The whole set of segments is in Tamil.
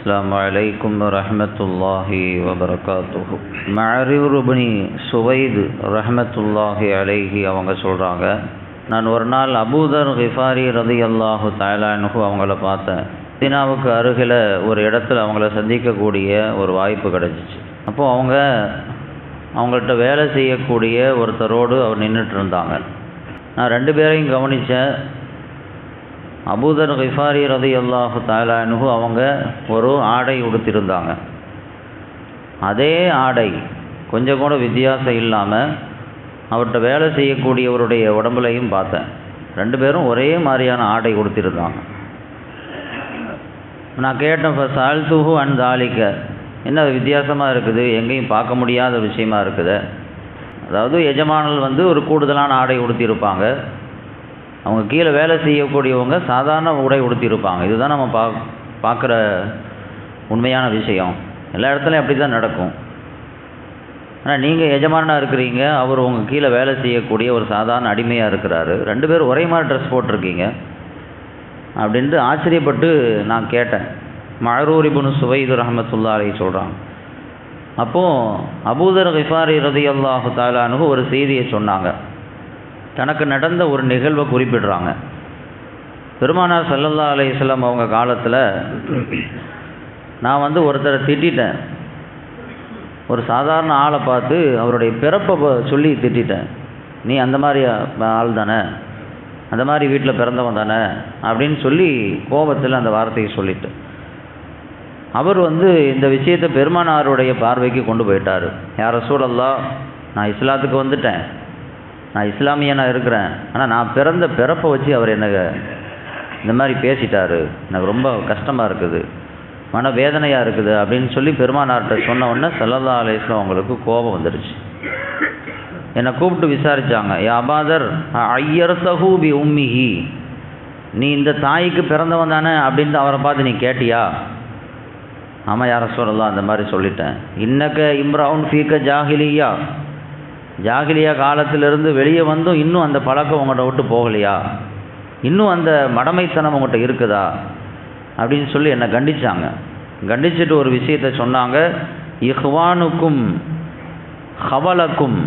السلام عليكم ورحمة الله وبركاته معرور بن சுவைது ரஹமத்துல்லாஹி அலைஹி அவங்க சொல்கிறாங்க நான் ஒரு நாள் அபூதர் கிஃபாரி ரதி அல்லாஹு தாலானுகு அவங்கள பார்த்தேன் மதீனாவுக்கு அருகில் ஒரு இடத்துல அவங்கள சந்திக்கக்கூடிய ஒரு வாய்ப்பு கிடச்சிச்சு அப்போது அவங்க அவங்கள்ட்ட வேலை செய்யக்கூடிய ஒருத்தரோடு அவர் நின்றுட்டு இருந்தாங்க நான் ரெண்டு பேரையும் கவனித்தேன் அபூதர் ஹிஃபாரி ரதி அல்லாஹு தாலானுகு அவங்க ஒரு ஆடை உடுத்திருந்தாங்க. அதே ஆடை கொஞ்சம் கூட வித்தியாசம் இல்லாமல் அவர்கிட்ட வேலை செய்யக்கூடியவருடைய உடம்புலையும் பார்த்தேன். ரெண்டு பேரும் ஒரே மாதிரியான ஆடை உடுத்திருந்தாங்க. நான் கேட்டேன் இப்போ சால்துஹு அண்ட் தாலிக்க. என்ன அது வித்தியாசமாக இருக்குது? எங்கேயும் பார்க்க முடியாத விஷயமா இருக்குது. அதாவது எஜமானல் வந்து ஒரு கூடுதலான ஆடை உடுத்தியிருப்பாங்க. அவங்க கீழே வேலை செய்யக்கூடியவங்க சாதாரண உடை உடுத்தியிருப்பாங்க. இதுதான் நம்ம பா பார்க்குற உண்மையான விஷயம். எல்லா இடத்துலையும் அப்படி தான் நடக்கும். ஆனால் நீங்கள் எஜமானாக இருக்கிறீங்க அவர் உங்கள் கீழே வேலை செய்யக்கூடிய ஒரு சாதாரண அடிமையாக இருக்கிறாரு. ரெண்டு பேரும் ஒரே மாதிரி ட்ரெஸ் போட்டிருக்கீங்க. அப்படின்ட்டு ஆச்சரியப்பட்டு நான் கேட்டேன். மழரூரிபுன் சுவைது ரஹமத்துல்லா அலி சொல்கிறாங்க அப்போது அபூதர் கிஃபாரி ரதி அல்லாஹு தாலானு ஒரு செய்தியை சொன்னாங்க. தனக்கு நடந்த ஒரு நிகழ்வை குறிப்பிடுறாங்க. பெருமானார் சல்லல்லா அலையம் அவங்க காலத்தில் நான் வந்து ஒருத்தரை திட்டிட்டேன். ஒரு சாதாரண ஆளை பார்த்து அவருடைய பிறப்பை சொல்லி திட்டேன் நீ அந்த மாதிரி ஆள் தானே? அந்த மாதிரி வீட்டில் பிறந்தவன் தானே? அப்படின்னு சொல்லி கோபத்தில் அந்த வார்த்தையை சொல்லிட்டு அவர் வந்து இந்த விஷயத்தை பெருமானாருடைய பார்வைக்கு கொண்டு போயிட்டார். யார சூழல்லா நான் இஸ்லாத்துக்கு வந்துட்டேன். நான் இஸ்லாமியனாக இருக்கிறேன். ஆனால் நான் பிறந்த பிறப்பை வச்சு அவர் என்ன இந்த மாதிரி பேசிட்டாரு. எனக்கு ரொம்ப கஷ்டமாக இருக்குது. மன வேதனையாக இருக்குது அப்படின்னு சொல்லி பெருமானார்கிட்ட சொன்ன உடனே சல்லல்லா அலேஸ்லாம் அவங்களுக்கு கோபம் வந்துடுச்சு என்னை கூப்பிட்டு விசாரித்தாங்க யாபாதர் ஐயர் சஹூபி உம்மிஹி. நீ இந்த தாய்க்கு பிறந்தவன் தானே? அப்படின்ட்டு அவரை பார்த்து நீ கேட்டியா? ஆமாம் யார சொல்லலாம் அந்த மாதிரி சொல்லிட்டேன். இன்னக்க இம்ராவுன் ஃபீக்க ஜாகிலியா ஜாகிலியா காலத்திலிருந்து வெளியே வந்தும் இன்னும் அந்த பழக்கம் உங்கள்கிட்ட விட்டு போகலையா? இன்னும் அந்த மடமைத்தனம் உங்கள்கிட்ட இருக்குதா? அப்படின்னு சொல்லி என்னை கண்டிச்சாங்க. கண்டிச்சுட்டு ஒரு விஷயத்த சொன்னாங்க. இஹ்வானுக்கும் ஹவலக்கும்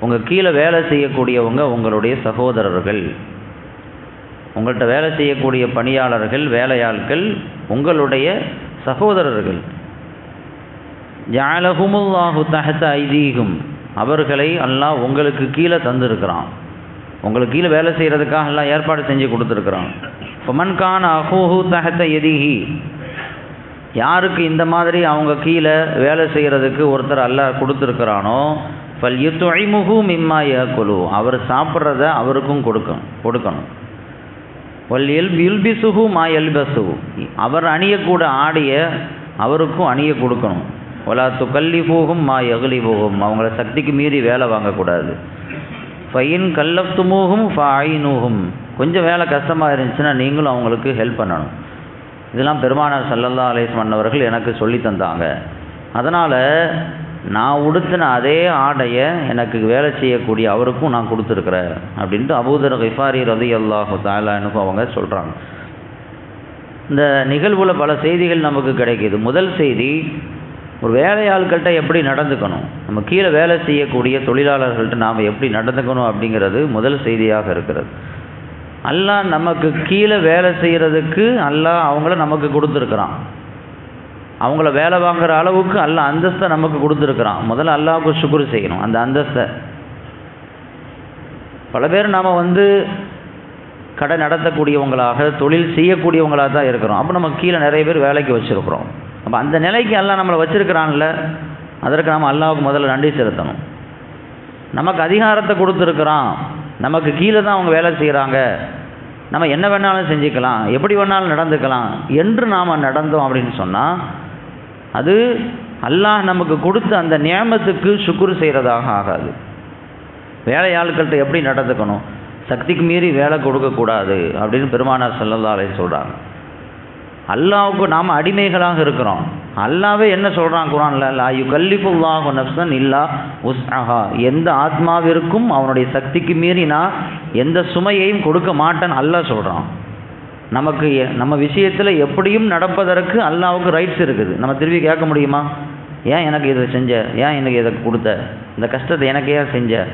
உங்கள் கீழே வேலை செய்யக்கூடியவங்க உங்களுடைய சகோதரர்கள். உங்கள்கிட்ட வேலை செய்யக்கூடிய பணியாளர்கள் வேலையாட்கள் உங்களுடைய சகோதரர்கள். ஜாலகுமுல்லாஹு தஹத்த ஐதீகும். அவர்களை அல்லாஹ் உங்களுக்கு கீழே தந்திருக்கிறான். உங்களுக்கு கீழே வேலை செய்கிறதுக்காக எல்லாம் ஏற்பாடு செஞ்சு கொடுத்துருக்குறான். இப்போ மண்கான அஹூஹு தஹத்த எதிஹி யாருக்கு இந்த மாதிரி அவங்க கீழே வேலை செய்கிறதுக்கு ஒருத்தர் அல்லாஹ் கொடுத்துருக்குறானோ பல் யுத்துழிமுகு மிம்மா ஏக்குழு அவர் சாப்பிட்றத அவருக்கும் கொடுக்கணும் கொடுக்கணும். வல் எல் யுல்பிசுகு மா எல்பசுகு அவர் அணியக்கூட ஆடிய அவருக்கும் அணிய கொடுக்கணும். ஒலா துக்கல்லி போகும் மா எகலி போகும் அவங்கள சக்திக்கு மீறி வேலை வாங்கக்கூடாது. ஃபைன் கல்லப்துமூகும் ஃபாயினூகும் கொஞ்சம் வேலை கஷ்டமாக இருந்துச்சுன்னா நீங்களும் அவங்களுக்கு ஹெல்ப் பண்ணணும். இதெல்லாம் பெருமானார் சல்லல்லா அலேஸ்மன் அவர்கள் எனக்கு சொல்லி தந்தாங்க. அதனால் நான் உடுத்தின அதே ஆடையை எனக்கு வேலை செய்யக்கூடிய அவருக்கும் நான் கொடுத்துருக்குறேன் அப்படின்ட்டு அபூதர் கிஃபாரி ரதி அல்லாஹு தாலானுக்கும் அவங்க சொல்கிறாங்க இந்த நிகழ்வில் பல செய்திகள் நமக்கு கிடைக்கிது. முதல் செய்தி ஒரு வேலையாள்கள்கிட்ட எப்படி நடந்துக்கணும்? நம்ம கீழே வேலை செய்யக்கூடிய தொழிலாளர்கள்ட்ட நாம் எப்படி நடந்துக்கணும் அப்படிங்கிறது முதல் செய்தியாக இருக்கிறது. அல்லாஹ் நமக்கு கீழே வேலை செய்கிறதுக்கு அல்லாஹ் அவங்கள நமக்கு கொடுத்துருக்குறான். அவங்கள வேலை வாங்குற அளவுக்கு அல்ல அந்தஸ்தை நமக்கு கொடுத்துருக்குறான். முதல்ல அல்லாவுக்கு சுக்குரு செய்யணும் அந்த அந்தஸ்தை. பல பேர் நாம் வந்து கடை நடத்தக்கூடியவங்களாக தொழில் செய்யக்கூடியவங்களாக தான் இருக்கிறோம். அப்போ நம்ம கீழே நிறைய பேர் வேலைக்கு வச்சுருக்குறோம். அப்போ அந்த நிலைக்கு எல்லாம் நம்மளை வச்சுருக்கிறான்ல அதற்கு நம்ம அல்லாவுக்கு முதல்ல நன்றி செலுத்தணும். நமக்கு அதிகாரத்தை கொடுத்துருக்குறான். நமக்கு கீழே தான் அவங்க வேலை செய்கிறாங்க நம்ம என்ன வேணாலும் செஞ்சுக்கலாம் எப்படி வேணாலும் நடந்துக்கலாம். என்று நாம் நடந்தோம் அப்படின்னு சொன்னால் அது அல்லாஹ் நமக்கு கொடுத்த அந்த நியமத்துக்கு சுக்குரு செய்கிறதாக ஆகாது. வேலையாட்கள்கிட்ட எப்படி நடந்துக்கணும்? சக்திக்கு மீறி வேலை கொடுக்கக்கூடாது அப்படின்னு பெருமானார் செல்லதாலே சொல்கிறாங்க அல்லாவுக்கு நாம் அடிமைகளாக இருக்கிறோம். அல்லாவே என்ன சொல்கிறான் குரான்ல? லா யு கல்லிஃபுல்லாஹு நப்சன் இல்லா உஸ்அஹா. எந்த ஆத்மாவிற்கும் அவனுடைய சக்திக்கு மீறி நான் எந்த சுமையையும் கொடுக்க மாட்டேன்னு அல்லாஹ் சொல்கிறான் நமக்கு எ- நம்ம விஷயத்தில் எப்படியும் நடப்பதற்கு அல்லாவுக்கு ரைட்ஸ் இருக்குது. நம்ம திருப்பி கேட்க முடியுமா? ஏன் எனக்கு இதை செஞ்ச? ஏன் எனக்கு இதை கொடுத்த? இந்த கஷ்டத்தை எனக்கு ஏன் செஞ்ச?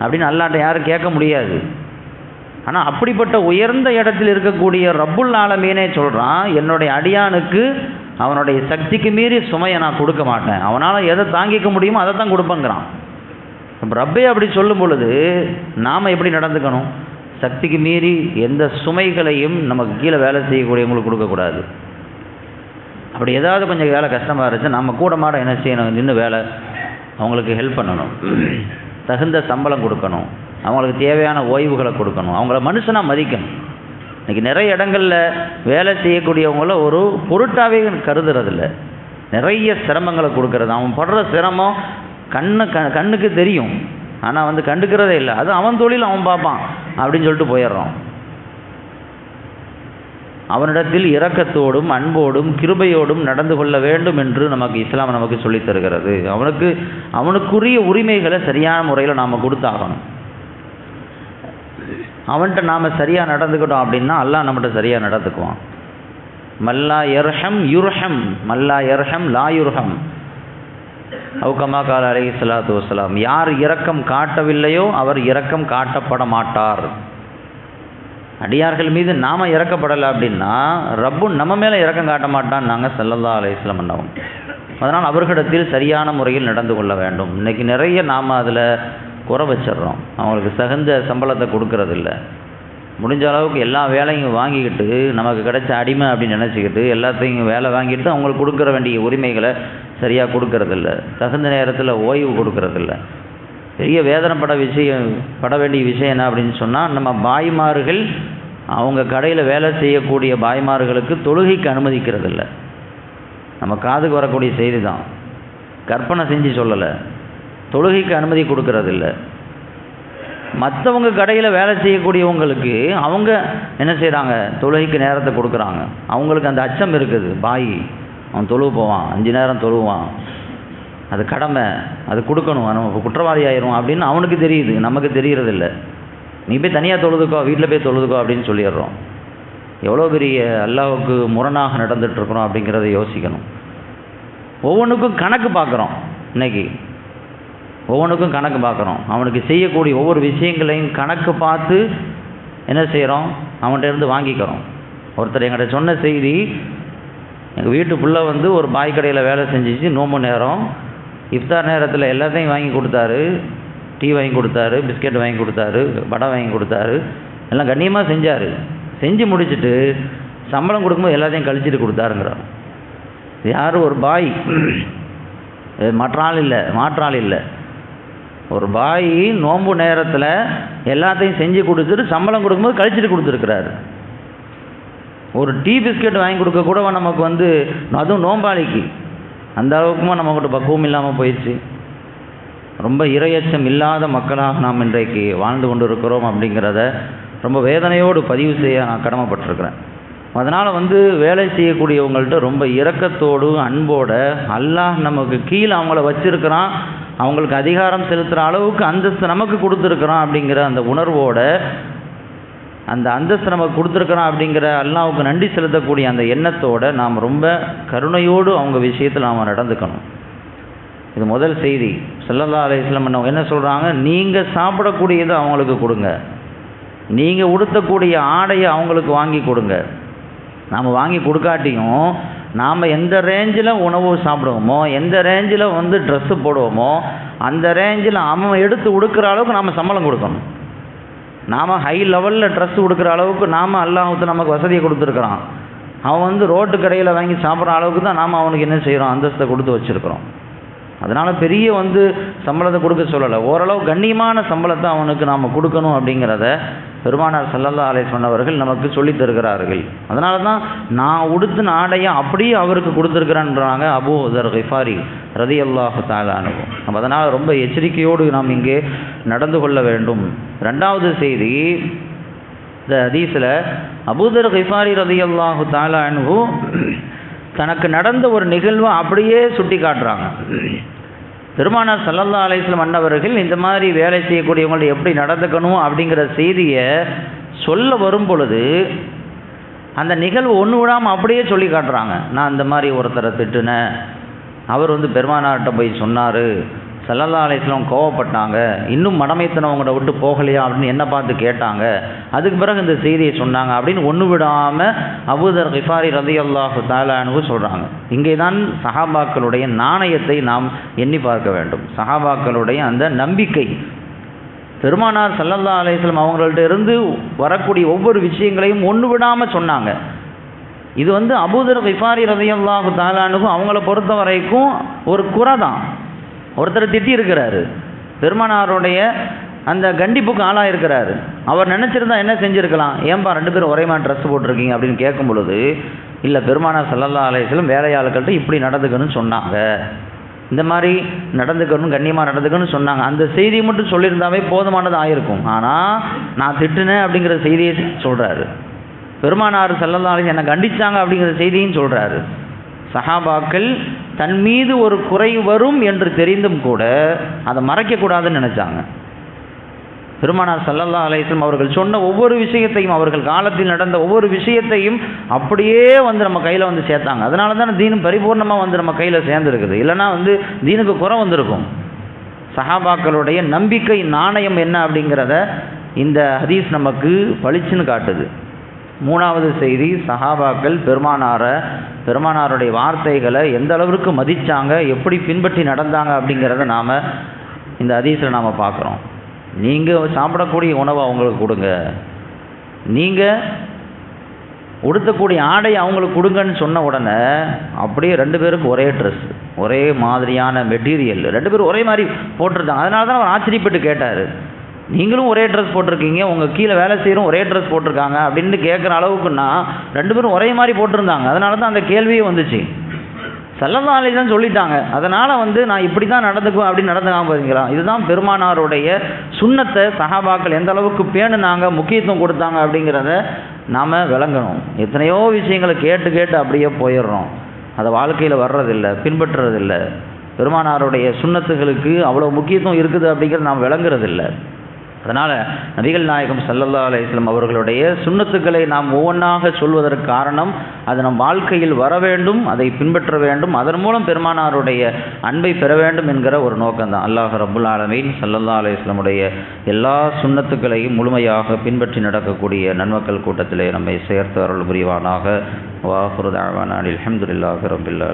அப்படின்னு அல்லாட்ட யாரும் கேட்க முடியாது. ஆனால் அப்படிப்பட்ட உயர்ந்த இடத்தில் இருக்கக்கூடிய ரப்புல் ஆலமீனே சொல்கிறான் என்னுடைய அடியானுக்கு அவனுடைய சக்திக்கு மீறி சுமையை நான் கொடுக்க மாட்டேன். அவனால் எதை தாங்கிக்க முடியுமோ அதை தான் கொடுப்பேங்கிறான். ரப்பே அப்படி சொல்லும் பொழுது நாம் எப்படி நடந்துக்கணும்? சக்திக்கு மீறி எந்த சுமைகளையும் நமக்கு கீழே வேலை செய்யக்கூடியவங்களுக்கு கொடுக்கக்கூடாது. அப்படி ஏதாவது கொஞ்சம் வேலை கஷ்டமாக இருந்துச்சு நம்ம கூட மாட என்ன செய்யணும்? நின்று வேலை அவங்களுக்கு ஹெல்ப் பண்ணணும். தகுந்த சம்பளம் கொடுக்கணும். அவங்களுக்கு தேவையான ஓய்வுகளை கொடுக்கணும். அவங்கள மனுஷனாக மதிக்கணும். இன்றைக்கி நிறைய இடங்களில் வேலை செய்யக்கூடியவங்கள ஒரு பொருட்டாவே கருதுறதில்ல. நிறைய சிரமங்களை கொடுக்கறது. அவன் படுற சிரமம் கண்ணு க கண்ணுக்கு தெரியும். ஆனால் வந்து கண்டுக்கிறதே இல்லை. அது அவன் தொழில் அவன் பார்ப்பான். அப்படின்னு சொல்லிட்டு போயிடுறான் அவனிடத்தில் இரக்கத்தோடும் அன்போடும் கிருபையோடும் நடந்து கொள்ள வேண்டும் என்று நமக்கு இஸ்லாம் நமக்கு சொல்லித் தருகிறது. அவனுக்கு அவனுக்குரிய உரிமைகளை சரியான முறையில் நாம் கொடுத்தாகணும். அவன்கிட்ட நாம் சரியாக நடந்துக்கிட்டோம் அப்படின்னா அல்லாஹ் நம்மகிட்ட சரியாக நடந்துக்குவான். மல்லா எர்ஹம் யுர்ஹம் மல்லா எர்ஹம் லா யுர்ஹம். அவுக்கமா கால அலை சலாத்து வசலாம் யார் இரக்கம் காட்டவில்லையோ அவர் இரக்கம் காட்டப்பட மாட்டார். அடியார்கள் மீது நாம இறக்கப்படலை அப்படின்னா ரப்பு நம்ம மேலே இறக்கம் காட்ட மாட்டான் நாங்கள் செல்லல்லா அலையம் பண்ணவும் அதனால் அவர்களிடத்தில் சரியான முறையில் நடந்து கொள்ள வேண்டும். இன்னைக்கு நிறைய நாம் அதில் குறை வச்சிடுறோம் அவங்களுக்கு தகுந்த சம்பளத்தை கொடுக்கறதில்ல. முடிஞ்ச அளவுக்கு எல்லா வேலையும் வாங்கிக்கிட்டு நமக்கு கிடைச்ச அடிமை அப்படின்னு நினச்சிக்கிட்டு எல்லாத்தையும் வேலை வாங்கிட்டு அவங்களுக்கு கொடுக்குற வேண்டிய உரிமைகளை சரியாக கொடுக்கறதில்ல. தகுந்த நேரத்தில் ஓய்வு கொடுக்கறதில்ல. பெரிய வேதனைப்பட விஷயம் பட வேண்டிய விஷயம் என்ன அப்படின்னு சொன்னால் நம்ம பாய்மார்கள் அவங்க கடையில் வேலை செய்யக்கூடிய பாய்மார்களுக்கு தொழுகைக்கு அனுமதிக்கிறதில்ல. நம்ம காதுக்கு வரக்கூடிய செய்தி தான் கற்பனை செஞ்சு சொல்லலை. தொழுகைக்கு அனுமதி கொடுக்கறதில்ல. மற்றவங்க கடையில் வேலை செய்யக்கூடியவங்களுக்கு அவங்க என்ன செய்கிறாங்க தொழுகைக்கு நேரத்தை கொடுக்குறாங்க. அவங்களுக்கு அந்த அச்சம் இருக்குது. பாய் அவன் தொழுவு போவான். அஞ்சு நேரம் தொழுவான். அது கடமை. அது கொடுக்கணும். நம்ம குற்றவாளி ஆயிரும் அப்படின்னு அவனுக்கு தெரியுது. நமக்கு தெரியறதில்ல. நீ போய் தனியாக தொழுதுக்கோ வீட்டில் போய் தொழுதுக்கோ அப்படின்னு சொல்லிடுறோம். எவ்வளோ பெரிய அல்லாவுக்கு முரணாக நடந்துகிட்ருக்குறோம் அப்படிங்கிறத யோசிக்கணும். ஒவ்வொன்றுக்கும் கணக்கு பார்க்குறோம் இன்றைக்கி ஒவ்வொன்றுக்கும் கணக்கு பார்க்குறோம் அவனுக்கு செய்யக்கூடிய ஒவ்வொரு விஷயங்களையும் கணக்கு பார்த்து என்ன செய்கிறோம் அவன்கிட்டருந்து வாங்கிக்கிறோம். ஒருத்தர் எங்கள்கிட்ட சொன்ன செய்தி எங்கள் வீட்டு புள்ள வந்து ஒரு பாய் கடையில் வேலை செஞ்சிச்சு நோம்பு நேரம். இஃப்தார் நேரத்தில் எல்லாத்தையும் வாங்கி கொடுத்தாரு. டீ வாங்கி கொடுத்தாரு பிஸ்கெட் வாங்கி கொடுத்தாரு வடை வாங்கி கொடுத்தாரு. எல்லாம் கண்ணியமாக செஞ்சார். செஞ்சு முடிச்சுட்டு சம்பளம் கொடுக்கும்போது எல்லாத்தையும் கழிச்சிட்டு கொடுத்தாருங்கிறார். யார்? ஒரு பாய். மற்றாள் மற்ற ஆள் இல்லை மாற்றாள் இல்லை. ஒரு பாய் நோன்பு நேரத்தில் எல்லாத்தையும் செஞ்சு கொடுத்துட்டு சம்பளம் கொடுக்கும்போது கழிச்சிட்டு கொடுத்துருக்குறாரு. ஒரு டீ பிஸ்கெட் வாங்கி கொடுக்க கூட நமக்கு வந்து அதுவும் நோம்பாளிக்கு. அந்த அளவுக்குமா நம்மக்கிட்ட பக்குவம் இல்லாமல் போயிடுச்சு. ரொம்ப இரையச்சம் இல்லாத மக்களாக நாம் இன்றைக்கு வாழ்ந்து கொண்டு இருக்கிறோம் அப்படிங்கிறத ரொம்ப வேதனையோடு பதிவு செய்ய நான் கடமைப்பட்டிருக்கிறேன். அதனால் வந்து வேலை செய்யக்கூடியவங்கள்ட்ட ரொம்ப இரக்கத்தோடு அன்போட அல்லாஹ் நமக்கு கீழே அவங்கள வச்சுருக்கிறான். அவங்களுக்கு அதிகாரம் செலுத்துகிற அளவுக்கு அந்தஸ்து நமக்கு கொடுத்துருக்குறோம் அப்படிங்கிற அந்த உணர்வோட அந்த அந்தஸ்து நமக்கு கொடுத்துருக்குறோம் அப்படிங்கிற அல்லாவுக்கு நன்றி செலுத்தக்கூடிய அந்த எண்ணத்தோட நாம் ரொம்ப கருணையோடு அவங்க விஷயத்தில் நாம் நடந்துக்கணும். இது முதல் செய்தி. சல்லல்லா அலையம் என்ன சொல்கிறாங்க நீங்கள் சாப்பிடக்கூடியதை அவங்களுக்கு கொடுங்க. நீங்கள் உடுத்தக்கூடிய ஆடையை அவங்களுக்கு வாங்கி கொடுங்க. நாம் வாங்கி கொடுக்காட்டியும் நாம் எந்த ரேஞ்சில் உணவு சாப்பிடுவோமோ எந்த ரேஞ்சில் வந்து ட்ரெஸ்ஸு போடுவோமோ அந்த ரேஞ்சில் அவன் எடுத்து உடுக்கிற அளவுக்கு நாம் சம்பளம் கொடுக்கணும். நாம் ஹை லெவலில் ட்ரெஸ் கொடுக்குற அளவுக்கு நாம் அல்லாஹத்து நமக்கு வசதியை கொடுத்துருக்குறான். அவன் வந்து ரோட்டு கடையில் வாங்கி சாப்பிட்ற அளவுக்கு தான் நாம் அவனுக்கு என்ன செய்கிறோம் அந்தஸ்தை கொடுத்து வச்சுருக்குறோம். அதனால் பெரிய வந்து சம்பளத்தை கொடுக்க சொல்லலை. ஓரளவு கண்ணியமான சம்பளத்தை அவனுக்கு நாம் கொடுக்கணும் அப்படிங்கிறத பெருமானார் சல்லல்லா அலை அவர்கள் நமக்கு சொல்லித் தருகிறார்கள். அதனால தான் நான் உடுத்து ஆடையை அப்படியே அவருக்கு கொடுத்துருக்கிறேன்றாங்க அபு உதர் கிஃபாரி ரதி அல்லாஹு தாலானுவும் நம்ம அதனால் ரொம்ப எச்சரிக்கையோடு நாம் இங்கே நடந்து கொள்ள வேண்டும். ரெண்டாவது செய்தி இந்த ஹதீஸில் அபூதர் ஹிஃபாரி ரதி அல்லாஹு தாலானு தனக்கு நடந்த ஒரு நிகழ்வை அப்படியே சுட்டி காட்டுறாங்க. பெருமானார் சல்லல்லா அலிஸ்லம் மன்னவர்கள் இந்த மாதிரி வேலை செய்யக்கூடியவங்கள்ட்ட எப்படி நடந்துக்கணும் அப்படிங்கிற செய்தியை சொல்ல வரும் பொழுது அந்த நிகழ்வு ஒன்று விடாமல் அப்படியே சொல்லி காட்டுறாங்க. நான் இந்த மாதிரி ஒருத்தரை திட்டுனேன். அவர் வந்து பெருமானார்கிட்ட போய் சொன்னார். சல்லல்லா அலிஸ்லாம் கோவப்பட்டாங்க. இன்னும் மடமைத்தனவங்கள விட்டு போகலையா அப்படின்னு என்ன பார்த்து கேட்டாங்க. அதுக்கு பிறகு இந்த செய்தியை சொன்னாங்க அப்படின்னு ஒன்று விடாமல் அபுதர் கிஃபாரி ரதி அல்லாஹு தாலானு சொல்கிறாங்க இங்கே தான் சஹாபாக்களுடைய நாணயத்தை நாம் எண்ணி பார்க்க வேண்டும். சஹாபாக்களுடைய அந்த நம்பிக்கை. பெருமானார் சல்லல்லா அலிஸ்லாம் அவங்கள்ட்ட இருந்து வரக்கூடிய ஒவ்வொரு விஷயங்களையும் ஒன்று விடாமல் சொன்னாங்க. இது வந்து அபூதர் கிஃபாரி ரதியல்லாஹு தாலானுக்கும் அவங்கள பொறுத்த வரைக்கும் ஒரு குறை தான் ஒருத்தர் திட்டி இருக்கிறாரு பெருமானாருடைய அந்த கண்டிப்புக்கு ஆளாக இருக்கிறாரு அவர் நினச்சிருந்தா என்ன செஞ்சுருக்கலாம்? ஏன்பா ரெண்டு பேரும் ஒரே மாதிரி ட்ரெஸ் போட்டிருக்கீங்க அப்படின்னு கேட்கும் பொழுது இல்லை பெருமானார் சல்லல்லா ஆலயத்திலும் வேலையாளுக்கள்கிட்ட இப்படி நடந்துக்கணும்னு சொன்னாங்க. இந்த மாதிரி நடந்துக்கணும் கண்ணியமாக நடந்துக்கணும்னு சொன்னாங்க. அந்த செய்தியை மட்டும் சொல்லியிருந்தாவே போதுமானது ஆயிருக்கும். ஆனால் நான் திட்டுனேன் அப்படிங்கிற செய்தியை சொல்கிறாரு பெருமானார் செல்லல்லாலும் என்னை கண்டிச்சாங்க அப்படிங்கிற செய்தியும் சொல்கிறாரு சஹாபாக்கள் தன் மீது ஒரு குறை வரும் என்று தெரிந்தும் கூட அதை மறைக்கக்கூடாதுன்னு நினச்சாங்க. பெருமானார் சல்லல்லா அலையம் அவர்கள் சொன்ன ஒவ்வொரு விஷயத்தையும் அவர்கள் காலத்தில் நடந்த ஒவ்வொரு விஷயத்தையும் அப்படியே வந்து நம்ம கையில் வந்து சேர்த்தாங்க. அதனால தான் தீனும் பரிபூர்ணமாக வந்து நம்ம கையில் சேர்ந்துருக்குது. இல்லைனா வந்து தீனுக்கு குறை வந்திருக்கும். சஹாபாக்களுடைய நம்பிக்கை நாணயம் என்ன அப்படிங்கிறத இந்த ஹதீஸ் நமக்கு பளிச்சுன்னு காட்டுது. மூணாவது செய்தி சஹாபாக்கள் பெருமானாரை பெருமானாருடைய வார்த்தைகளை எந்த அளவிற்கு மதித்தாங்க எப்படி பின்பற்றி நடந்தாங்க அப்படிங்கிறத நாம் இந்த அதிசயில் நாம் பார்க்குறோம். நீங்கள் சாப்பிடக்கூடிய உணவை அவங்களுக்கு கொடுங்க. நீங்கள் உடுத்தக்கூடிய ஆடை அவங்களுக்கு கொடுங்கன்னு சொன்ன உடனே அப்படியே ரெண்டு பேருக்கும் ஒரே ட்ரெஸ் ஒரே மாதிரியான மெட்டீரியல் ரெண்டு பேரும் ஒரே மாதிரி போட்டிருந்தாங்க. அதனால தான் அவர் ஆச்சரியப்பட்டு கேட்டார். நீங்களும் ஒரே ட்ரெஸ் போட்டிருக்கீங்க உங்கள் கீழே வேலை செய்கிறோம் ஒரே ட்ரெஸ் போட்டிருக்காங்க அப்படின்னு கேட்குற அளவுக்குன்னா ரெண்டு பேரும் ஒரே மாதிரி போட்டிருந்தாங்க. அதனால தான் அந்த கேள்வியே வந்துச்சு. சல்லல்லா தான் சொல்லிட்டாங்க. அதனால் வந்து நான் இப்படி தான் நடந்துக்குவேன் அப்படின்னு நடந்துக்காம பார்த்தீங்களா இதுதான் பெருமானாருடைய சுண்ணத்தை சஹாபாக்கள் எந்த அளவுக்கு பேணுனாங்க முக்கியத்துவம் கொடுத்தாங்க அப்படிங்கிறத நாம் விளங்கணும். எத்தனையோ விஷயங்களை கேட்டு கேட்டு அப்படியே போயிடுறோம். அதை வாழ்க்கையில் வர்றதில்லை பின்பற்றுறதில்லை. பெருமானாருடைய சுண்ணத்துகளுக்கு அவ்வளோ முக்கியத்துவம் இருக்குது அப்படிங்கிறது நாம் விளங்குறதில்லை. அதனால் நபிகள் நாயகம் சல்லல்லா அலிஸ்லம் அவர்களுடைய சுண்ணத்துக்களை நாம் ஒவ்வொன்றாக சொல்வதற்கு காரணம் அது நம் வாழ்க்கையில் வர வேண்டும் அதை பின்பற்ற வேண்டும் அதன் மூலம் பெருமானாருடைய அன்பை பெற வேண்டும் என்கிற ஒரு நோக்கம்தான். அல்லாஹ் ரபுல் ஆலமீன் சல்லல்லா அலிஸ்லமுடைய எல்லா சுண்ணத்துக்களையும் முழுமையாக பின்பற்றி நடக்கக்கூடிய நன்மக்கள் கூட்டத்திலே நம்மை சேர்த்து அருள் புரிவானாக. வாஹுருதாவான அஹமதுல்லாஹ் ரபுல்லா